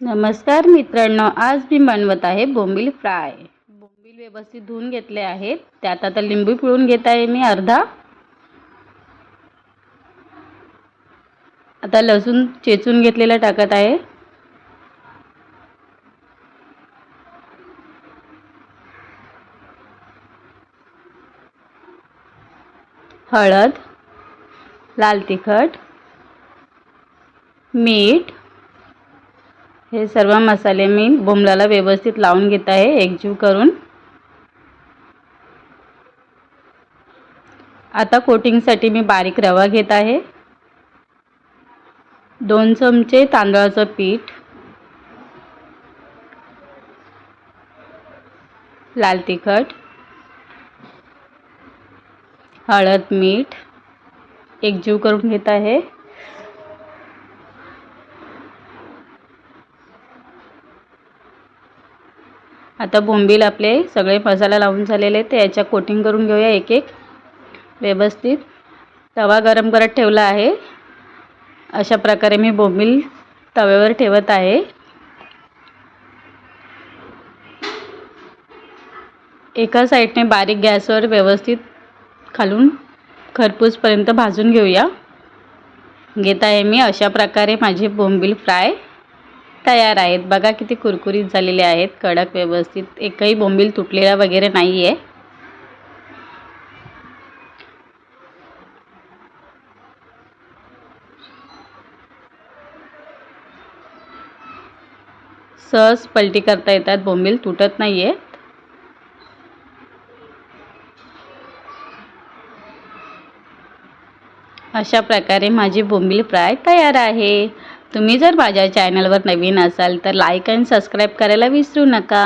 नमस्कार मित्रांनो आज मी बनवत आहे बोंबील फ्राय. बोंबील व्यवस्थित धुवून घेतले आहेत. त्यात आता लिंबू पिळून घेत आहे मी अर्धा. आता लसूण चेचून घेतलेला टाकत आहे. हळद लाल तिखट मीठ हे सर्व मसाले मी बोंबलाला व्यवस्थित लावून घेत आहे एकजीव करून. आता कोटिंगसाठी मी बारीक रवा घेत आहे. दोन चमचे तांदळाचं पीठ. लाल तिखट. हळद मीठ. एकजीव करून घेत आहे. आता बोंबील आपले सगळे मसाला लावून झालेले ते याच्या कोटिंग करून घेऊया एक एक व्यवस्थित. तवा गरम करत ठेवला आहे. अशा प्रकारे मी बोंबील तव्यावर ठेवत आहे. एका साईडने बारीक गॅसवर व्यवस्थित खालून खरपूसपर्यंत भाजून घेऊया. घेत आहे मी अशा प्रकारे माझे बोंबील फ्राय. तयार आहेत. बघा किती कुरकुरीत झालेले आहेत. कडक व्यवस्थित. एकही बोंबील तुटलेला वगैरे नाही आहे सहज पलटी करता येतात. बोंबील तुटत नाही आहे अशा प्रकारे माझी बोंबील फ्राय तयार आहे. तुम्ही जर माझ्या चॅनलवर नवीन असाल तर लाईक आणि सबस्क्राईब करायला विसरू नका.